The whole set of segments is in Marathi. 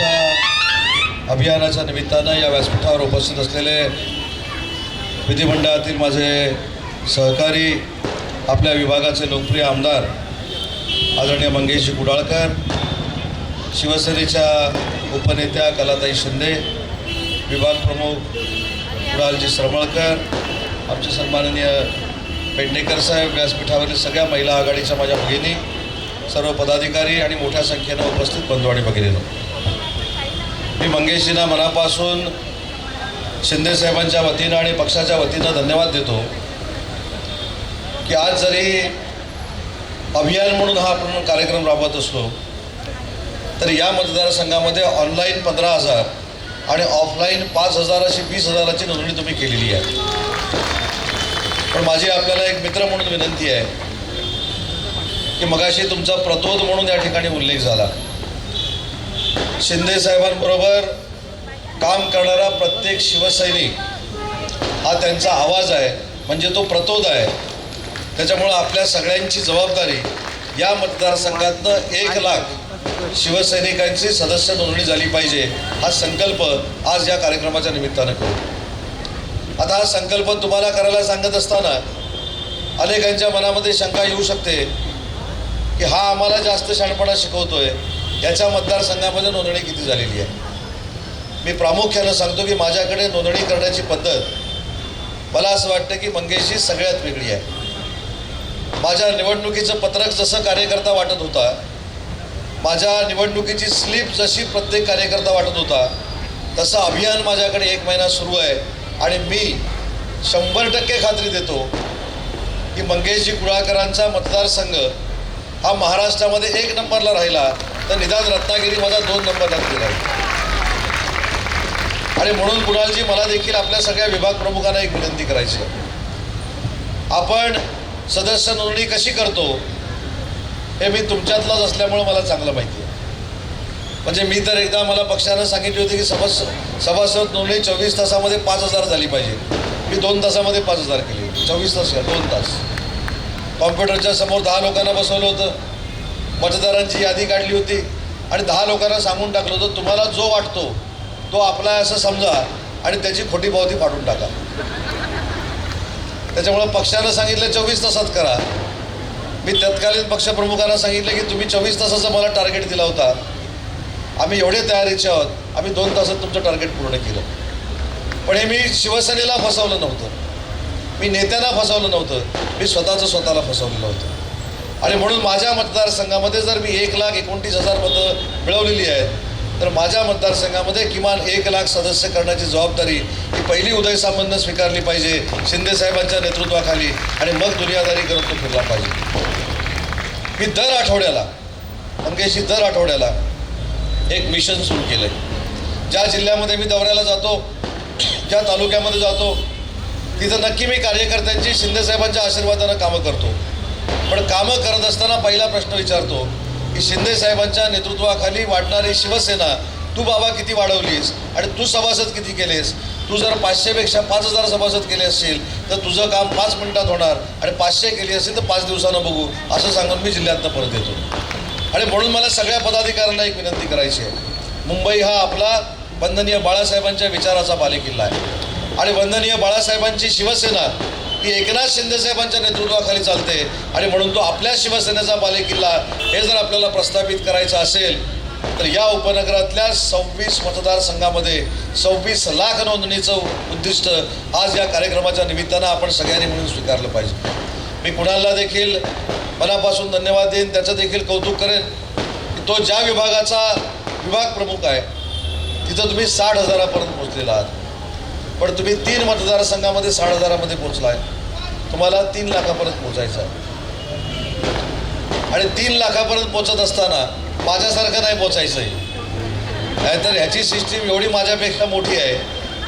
सुरक्षा अभियानाच्या निमित्तानं या व्यासपीठावर उपस्थित असलेले विधिमंडळातील माझे सहकारी आपल्या विभागाचे लोकप्रिय आमदार आदरणीय मंगेशजी कुडाळकर शिवसेनेच्या उपनेत्या कलाताई शिंदे विभाग प्रमुख कुडाळजी सरमळकर आमचे सन्माननीय पेडणेकर साहेब व्यासपीठावरील सगळ्या महिला आघाडीच्या माझ्या भगिनी सर्व पदाधिकारी आणि मोठ्या संख्येनं उपस्थित बंधू आणि भगिनीनो. मी मंगेशजींना मनापासून शिंदेसाहेबांच्या वतीनं आणि पक्षाच्या वतीनं धन्यवाद देतो की आज जरी अभियान म्हणून हा आपण कार्यक्रम राबवत असलो तर या मतदारसंघामध्ये ऑनलाईन पंधरा हजार आणि ऑफलाईन पाच हजार अशी वीस हजाराची नोंदणी तुम्ही केलेली आहे. पण माझी आपल्याला एक मित्र म्हणून विनंती आहे की मगाशी तुमचा प्रतोद म्हणून या ठिकाणी उल्लेख झाला. शिंदे साहेबांबरोबर काम करणारा प्रत्येक शिवसैनिक हा त्यांचा आवाज आहे म्हणजे तो प्रतोद आहे. त्याच्यामुळं आपल्या सगळ्यांची जबाबदारी या मतदारसंघातनं एक लाख शिवसैनिकांची सदस्य नोंदणी झाली पाहिजे हा संकल्प आज या कार्यक्रमाच्या निमित्तानं करू. आता हा संकल्प तुम्हाला करायला सांगत असताना अनेकांच्या मनामध्ये शंका येऊ शकते की हा आम्हाला जास्त शहाणपणा शिकवतोय. याच्या मतदारसंघामध्ये नोंदणी किती झालेली आहे? मी प्रामुख्यानं सांगतो की माझ्याकडे नोंदणी करण्याची पद्धत मला असं वाटतं की मंगेशची सगळ्यात वेगळी आहे. माझ्या निवडणुकीचं पत्रक जसं कार्यकर्ता वाटत होता माझ्या निवडणुकीची स्लिप जशी प्रत्येक कार्यकर्ता वाटत होता तसं अभियान माझ्याकडे एक महिना सुरू आहे आणि मी शंभर टक्के खात्री देतो की मंगेशजी कुळाकरांचा मतदारसंघ हा महाराष्ट्रामध्ये एक नंबरला राहिला तर निदान रत्नागिरी माझा दोन नंबर तरी आहे आणि म्हणून कुणालजी मला देखील आपल्या सगळ्या विभाग प्रमुखांना एक विनंती करायची आहे. आपण सदस्य नोंदणी कशी करतो हे मी तुमच्यातलाच असल्यामुळं मला चांगलं माहिती आहे. म्हणजे मी तर एकदा मला पक्षानं सांगितली होती की सभास सभासद नोंदणी चोवीस तासामध्ये पाच हजार झाली पाहिजे. मी दोन तासामध्ये पाच हजार केली. चोवीस तास दोन तास. कॉम्प्युटरच्या समोर दहा लोकांना बसवलं होतं. मतदारांची यादी काढली होती आणि दहा लोकांना सांगून टाकलं होतं तुम्हाला जो वाटतो तो आपला आहे असं समजा आणि त्याची खोटी पावती फाडून टाका. त्याच्यामुळं पक्षानं सांगितलं चोवीस तासात करा. मी तत्कालीन पक्षप्रमुखांना सांगितलं की तुम्ही चोवीस तासाचं मला टार्गेट दिला होता. आम्ही एवढे तयारीचे आहोत आम्ही दोन तासात तुमचं टार्गेट पूर्ण केलं. पण हे मी शिवसेनेला फसवलं नव्हतं. मी नेत्यांना फसवलं नव्हतं. मी स्वतःचं स्वतःला फसवलेलं होतं आणि म्हणून माझ्या मतदारसंघामध्ये जर मी एक लाख एकोणतीस हजार मतं मिळवलेली आहेत तर माझ्या मतदारसंघामध्ये किमान एक लाख सदस्य करण्याची जबाबदारी ही पहिली उदय सामंतनं स्वीकारली पाहिजे शिंदे साहेबांच्या नेतृत्वाखाली आणि मग दुनियादारी करत तो फिरला पाहिजे. मी दर आठवड्याला मंगेशी दर आठवड्याला एक मिशन सुरू केलं आहे ज्या जिल्ह्यामध्ये मी दौऱ्याला जातो ज्या तालुक्यामध्ये जातो तिथं नक्की मी कार्यकर्त्यांची शिंदेसाहेबांच्या आशीर्वादानं कामं करतो. पण कामं करत असताना पहिला प्रश्न विचारतो की शिंदे साहेबांच्या नेतृत्वाखाली वाढणारी शिवसेना तू बाबा किती वाढवलीस? आणि तू सभासद किती केलेस? तू जर पाचशेपेक्षा पाच हजार सभासद केले असतील तर तुझं काम पाच मिनिटात होणार. आणि पाचशे केली असेल तर पाच दिवसानं बघू. असं सांगून मी जिल्ह्यातनं परत येतो. आणि म्हणून मला सगळ्या पदाधिकाऱ्यांना एक विनंती करायची आहे. मुंबई हा आपला वंदनीय बाळासाहेबांच्या विचाराचा बालेकिल्ला आहे. आणि वंदनीय बाळासाहेबांची शिवसेना ती एकनाथ शिंदेसाहेबांच्या नेतृत्वाखाली चालते. आणि म्हणून तो आपल्या शिवसेनेचा बालेकिल्ला हे जर आपल्याला प्रस्थापित करायचं असेल तर या उपनगरातल्या सव्वीस मतदारसंघामध्ये सव्वीस लाख नोंदणीचं उद्दिष्ट आज या कार्यक्रमाच्या निमित्तानं आपण सगळ्यांनी मिळून स्वीकारलं पाहिजे. मी कुणाला देखील मनापासून धन्यवाद देईन त्याचं देखील कौतुक करेन. की तो ज्या विभागाचा विभाग प्रमुख आहे तिथं तुम्ही साठ हजारापर्यंत पोहोचलेला आहात. पण तुम्ही तीन मतदारसंघामध्ये साठ हजारामध्ये पोहोचला आहे तुम्हाला तीन लाखापर्यंत पोचायचं आहे. आणि तीन लाखापर्यंत पोचत असताना माझ्यासारखं नाही पोचायचंही नाहीतर ह्याची सिस्टीम एवढी माझ्यापेक्षा मोठी आहे.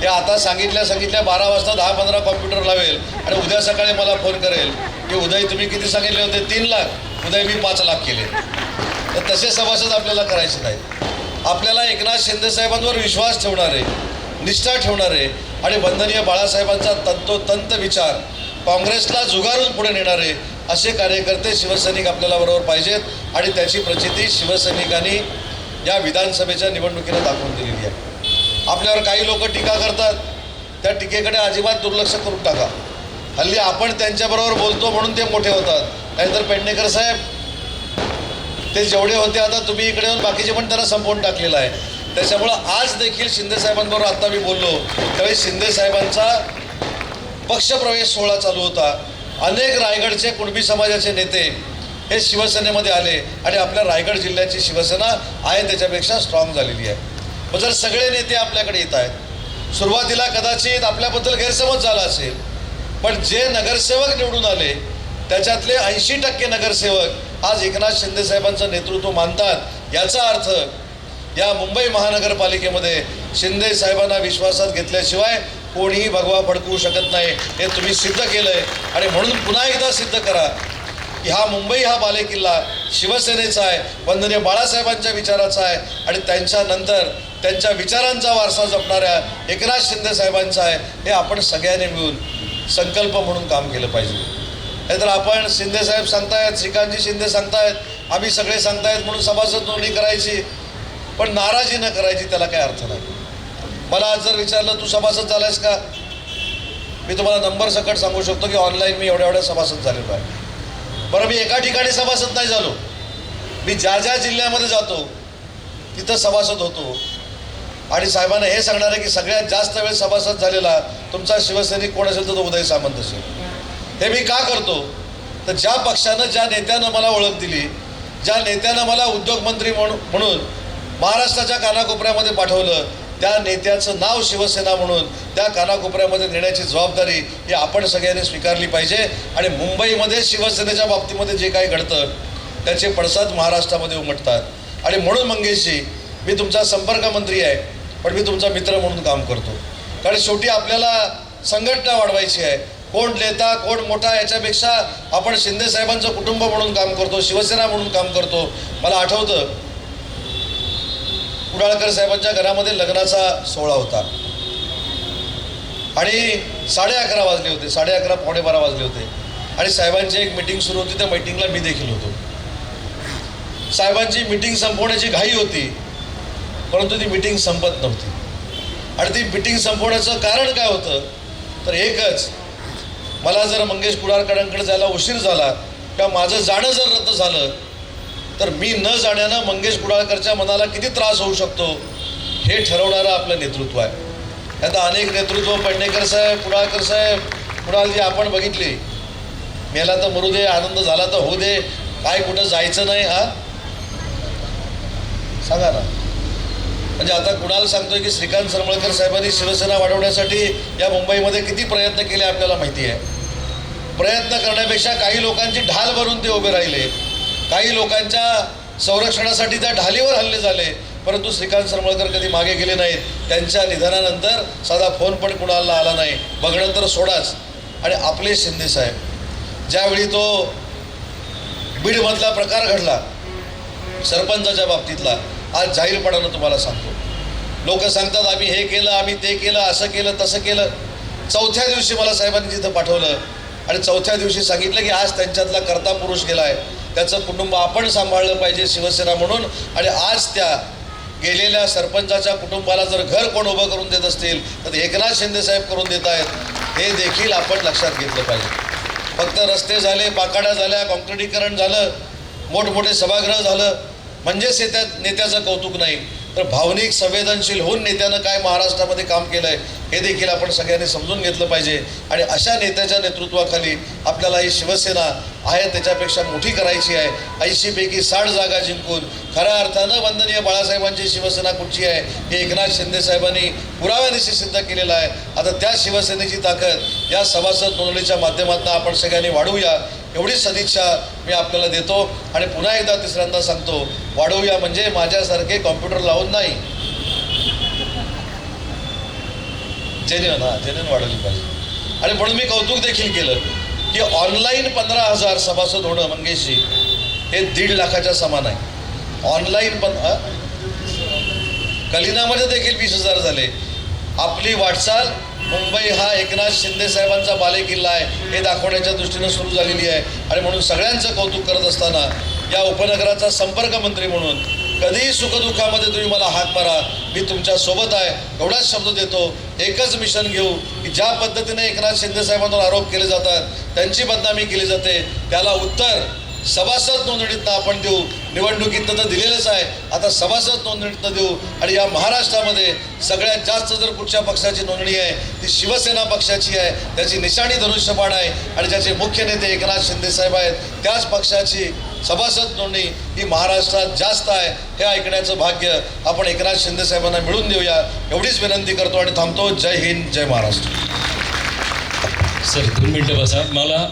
हे आता सांगितल्या सांगितल्या बारा वाजता दहा पंधरा कॉम्प्युटर लावेल आणि उद्या सकाळी मला फोन करेल की उदय तुम्ही किती सांगितले होते? तीन लाख. उदय मी पाच लाख केले. तर तसे सभासद आपल्याला करायचे नाही आपल्याला एकनाथ शिंदेसाहेबांवर विश्वास ठेवणारे निष्ठा ठेवणारे आणि वंदनीय बाळासाहेबांचा तंतोतंत विचार काँग्रेसला जुगारून पुढे नेणारे असे कार्यकर्ते शिवसैनिक आपल्याला बरोबर पाहिजेत आणि त्याची प्रचिती शिवसैनिकांनी या विधानसभेच्या निवडणुकीला दाखवून दिलेली आहे. आपल्यावर काही लोक टीका करतात. त्या टीकेकडे अजिबात दुर्लक्ष करून टाका. हल्ली आपण त्यांच्याबरोबर बोलतो म्हणून ते मोठे होतात. नाहीतर पेडणेकर साहेब ते जेवढे होते आता तुम्ही इकडे येऊन बाकीचे पण त्यांना संपवून टाकलेलं आहे. त्याच्यामुळं आज देखील शिंदे साहेबांबरोबर आता मी बोललो. त्यावेळी शिंदे साहेबांचा पक्षप्रवेश सोहळा चालू होता. अनेक रायगडचे कुणबी समाजाचे नेते हे शिवसेनेमध्ये आले आणि आपल्या रायगड जिल्ह्याची शिवसेना आहे त्याच्यापेक्षा स्ट्रॉंग झालेली आहे. मग जर सगळे नेते आपल्याकडे येत आहेत सुरुवातीला कदाचित आपल्याबद्दल गैरसमज झाला असेल पण जे नगरसेवक निवडून आले त्याच्यातले ऐंशी टक्के नगरसेवक आज एकनाथ शिंदे साहेबांचं नेतृत्व मानतात याचा अर्थ या मुंबई महानगरपालिकेमध्ये शिंदे साहेबांना विश्वासात घेतल्याशिवाय कोणीही भगवा फडकवू शकत नाही. हे तुम्ही सिद्ध केलं आहे आणि म्हणून पुन्हा एकदा सिद्ध करा की हा मुंबई हा बालेकिल्ला शिवसेनेचा आहे वंदनीय बाळासाहेबांच्या विचाराचा आहे आणि त्यांच्यानंतर त्यांच्या विचारांचा वारसा जपणाऱ्या एकनाथ शिंदे साहेबांचा आहे हे आपण सगळ्यांनी मिळून संकल्प म्हणून काम केलं पाहिजे. नाहीतर आपण शिंदे साहेब सांगतायत श्रीकांतजी शिंदे सांगतायत आम्ही सगळे सांगतायत म्हणून सभासद नोंदणी करायची. पण नाराजी न करायची त्याला काही अर्थ नाही. मला आज जर विचारलं तू सभासद झालायस का? मी तुम्हाला नंबर सकट सांगू शकतो की ऑनलाईन मी एवढ्या एवढ्या सभासद झालेलो आहे. बरं मी एका ठिकाणी सभासद नाही झालो. मी ज्या ज्या जिल्ह्यामध्ये जातो तिथं सभासद होतो. आणि साहेबांना हे सांगणार आहे की सगळ्यात जास्त वेळ सभासद झालेला तुमचा शिवसैनिक कोण असेल तर तो उदय सामंत असेल. हे मी का करतो? तर ज्या पक्षानं ज्या नेत्यानं मला ओळख दिली ज्या नेत्यानं मला उद्योगमंत्री म्हणून म्हणून महाराष्ट्राच्या कानाकोपऱ्यामध्ये पाठवलं त्या नेत्याचं नाव शिवसेना म्हणून त्या कानाकोपऱ्यामध्ये नेण्याची जबाबदारी ही आपण सगळ्यांनी स्वीकारली पाहिजे. आणि मुंबईमध्ये शिवसेनेच्या बाबतीमध्ये जे काही घडतं त्याचे पडसाद महाराष्ट्रामध्ये उमटतात. आणि म्हणून मंगेशजी मी तुमचा संपर्क मंत्री आहे पण मी तुमचा मित्र म्हणून काम करतो. कारण शेवटी आपल्याला संघटना वाढवायची आहे. कोण नेता कोण मोठा याच्यापेक्षा आपण शिंदे साहेबांचं कुटुंब म्हणून काम करतो शिवसेना म्हणून काम करतो. मला आठवतं कुडाळकर साहेबांच्या घरामध्ये लग्नाचा सोहळा होता. आणि साडे अकरा वाजले होते साडे अकरा पावणे बारा वाजले होते. आणि साहेबांची एक मिटिंग सुरू होती त्या मिटिंगला मी देखील होतो. साहेबांची मिटिंग संपवण्याची घाई होती परंतु ती मिटिंग संपत नव्हती. आणि ती मिटिंग संपवण्याचं कारण काय होतं? तर एकच मला जर मंगेश कुडाळकरांकडे जायला उशीर झाला किंवा माझं जाणं जर रद्द झालं तर मी न जाण्यानं मंगेश कुडाळकरच्या मनाला किती त्रास होऊ शकतो हे ठरवणारं आपलं नेतृत्व आहे. आता अनेक नेतृत्व पेडणेकर साहेब कुडाळकर साहेब कुडाळजी आपण बघितली. मेला तर मरू दे आनंद झाला तर होऊ दे काय कुठं जायचं नाही हा? सांगा ना. म्हणजे आता कुणाला सांगतोय की श्रीकांत सरमळकर साहेबांनी शिवसेना वाढवण्यासाठी या मुंबईमध्ये किती प्रयत्न केले आपल्याला माहिती आहे? प्रयत्न करण्यापेक्षा काही लोकांची ढाल भरून ते उभे राहिले. काही लोकांच्या संरक्षणासाठी त्या ढालीवर हल्ले झाले. परंतु श्रीकांत सरमळकर कधी मागे गेले नाहीत. त्यांच्या निधनानंतर साधा फोन पण कुणाला आला नाही. बघणं तर सोडाच. आणि आपले शिंदे साहेब ज्यावेळी तो बीडमधला प्रकार घडला सरपंचाच्या बाबतीतला आज जाहीरपणानं तुम्हाला सांगतो. लोक सांगतात आम्ही हे केलं आम्ही ते केलं असं केलं तसं केलं. चौथ्या दिवशी मला साहेबांनी तिथं पाठवलं. आणि चौथ्या दिवशी सांगितलं की आज त्यांच्यातला कर्ता पुरुष गेला आहे त्याचं कुटुंब आपण सांभाळलं पाहिजे शिवसेना म्हणून. आणि आज त्या गेलेल्या सरपंचाच्या कुटुंबाला जर घर कोण उभं करून देत असतील तर एकनाथ शिंदेसाहेब करून देत आहेत. हे देखील आपण लक्षात घेतलं पाहिजे. फक्त रस्ते झाले पाकाड्या झाल्या कॉन्क्रिटीकरण झालं मोठमोठे सभागृह झालं. म्हणजेच हे त्या नेत्याचं कौतुक नाही. तर भावनिक संवेदनशील होऊन नेत्यानं काय महाराष्ट्रामध्ये काम केलं आहे हे देखील आपण सगळ्यांनी समजून घेतलं पाहिजे. आणि अशा नेत्याच्या नेतृत्वाखाली आपल्याला ही शिवसेना आहे त्याच्यापेक्षा मोठी करायची आहे. ऐंशीपैकी साठ जागा जिंकून खऱ्या अर्थानं वंदनीय बाळासाहेबांची शिवसेना कुठची आहे हे एकनाथ शिंदे साहेबांनी पुराव्यानिशी सिद्ध केलेलं आहे. आता त्या शिवसेनेची ताकद या सभासद नोंदणीच्या माध्यमातून आपण सगळ्यांनी वाढवूया. एवढी सदिच्छा मी आपल्याला देतो आणि पुन्हा एकदा तिसऱ्यांदा सांगतो वाढवूया म्हणजे माझ्यासारखे कॉम्प्युटर लावून नाही. जेन्युअन हा जेन्युअन वाढवली पाहिजे. आणि म्हणून मी कौतुक देखील केलं. की ऑनलाईन पंधरा हजार सभासद होणं मंगेशजी हे दीड लाखाच्या समान आहे. ऑनलाईन पण कलिनामध्ये देखील वीस हजार झाले. आपली वाटचाल मुंबई हा एकनाथ शिंदे साहेबांचा बालेकिल्ला आहे. हे दाखवण्याच्या दृष्टीनं सुरू झालेली आहे. आणि म्हणून सगळ्यांचं कौतुक करत असताना या उपनगराचा संपर्क मंत्री म्हणून कधीही सुखदुःखामध्ये तुम्ही मला हात मारा. मी तुमच्यासोबत आहे. एवढाच शब्द देतो. एकच मिशन घेऊ की ज्या पद्धतीने एकनाथ शिंदे साहेबांवर आरोप केले जातात त्यांची बदनामी केली जाते. त्याला उत्तर सभासद नोंदणीतनं आपण देऊ. निवडणुकीतनं तर दिलेलंच आहे. आता सभासद नोंदणीतनं देऊ. आणि या महाराष्ट्रामध्ये सगळ्यात जास्त जर कुठच्या पक्षाची नोंदणी आहे ती शिवसेना पक्षाची आहे. त्याची निशाणी धनुष्यबाण आहे. आणि ज्याचे मुख्य नेते एकनाथ शिंदे साहेब आहेत त्याच पक्षाची सभासद नोंदणी ही महाराष्ट्रात जास्त आहे. हे ऐकण्याचं भाग्य आपण एकनाथ शिंदे साहेबांना मिळून देऊया. एवढीच विनंती करतो आणि थांबतो. जय हिंद जय महाराष्ट्र. सर दोन मिनटं बसा. मला